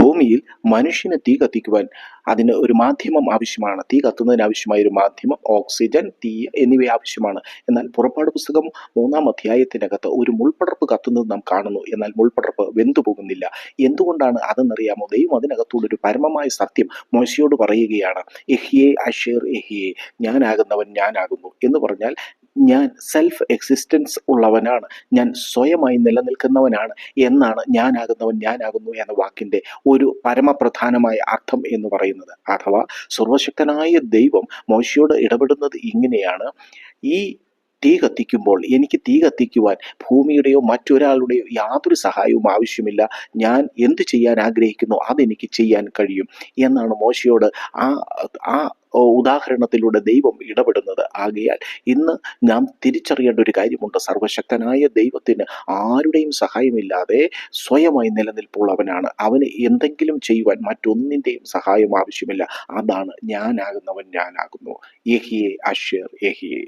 ഭൂമിയിൽ മനുഷ്യനെ തീ കത്തിക്കുവാൻ അതിന് ഒരു മാധ്യമം ആവശ്യമാണ്. തീ കത്തുന്നതിന് ആവശ്യമായ ഒരു മാധ്യമം ഓക്സിജൻ തീ എന്നിവ ആവശ്യമാണ്. എന്നാൽ പുറപ്പാട് പുസ്തകം മൂന്നാം അധ്യായത്തിനകത്ത് ഒരു മുൾപ്പടർപ്പ് കത്തുന്നത് നാം കാണുന്നു. എന്നാൽ മുൾപ്പടർപ്പ് വെന്തു പോകുന്നില്ല. എന്തുകൊണ്ടാണ് അതെന്നറിയാമോ? ദൈവം അതിനകത്തുള്ള ഒരു പരമമായ സത്യം മോശയോട് പറയുകയാണ്. എഹിയെ അഷേർ എഹിയെ ഞാനാകുന്നവൻ ഞാനാകുന്നു എന്ന് പറഞ്ഞാൽ ഞാൻ സെൽഫ് എക്സിസ്റ്റൻസ് ഉള്ളവനാണ്. ഞാൻ സ്വയമായി നിലനിൽക്കുന്നവനാണ് എന്നാണ് ഞാനാകുന്നവൻ ഞാനാകുന്നു എന്ന വാക്കിന്റെ ഒരു പരമപ്രധാനമായ അർത്ഥം എന്ന് പറയുന്നത്. അഥവാ സർവശക്തനായ ദൈവം മോശയോട് ഇടപെടുന്നത് ഇങ്ങനെയാണ്. ഈ തീ കത്തിക്കുമ്പോൾ എനിക്ക് തീ കത്തിക്കുവാൻ ഭൂമിയുടെയോ മറ്റൊരാളുടെയോ യാതൊരു സഹായവും ആവശ്യമില്ല. ഞാൻ എന്ത് ചെയ്യാൻ ആഗ്രഹിക്കുന്നു അതെനിക്ക് ചെയ്യാൻ കഴിയും എന്നാണ് മോശയോട് ആ ആ ഉദാഹരണത്തിലൂടെ ദൈവം ഇടപെടുന്നത്. ആകയാൽ ഇന്ന് നാം തിരിച്ചറിയേണ്ട ഒരു കാര്യമുണ്ട്. സർവശക്തനായ ദൈവത്തിന് ആരുടെയും സഹായമില്ലാതെ സ്വയമായി നിലനിൽപ്പുള്ളവനാണ് അവന് എന്തെങ്കിലും ചെയ്യുവാൻ മറ്റൊന്നിന്റെയും സഹായം ആവശ്യമില്ല. അതാണ് ഞാനാകുന്നവൻ ഞാനാകുന്നു. യഹിയെ അഷേർ യഹിയെ.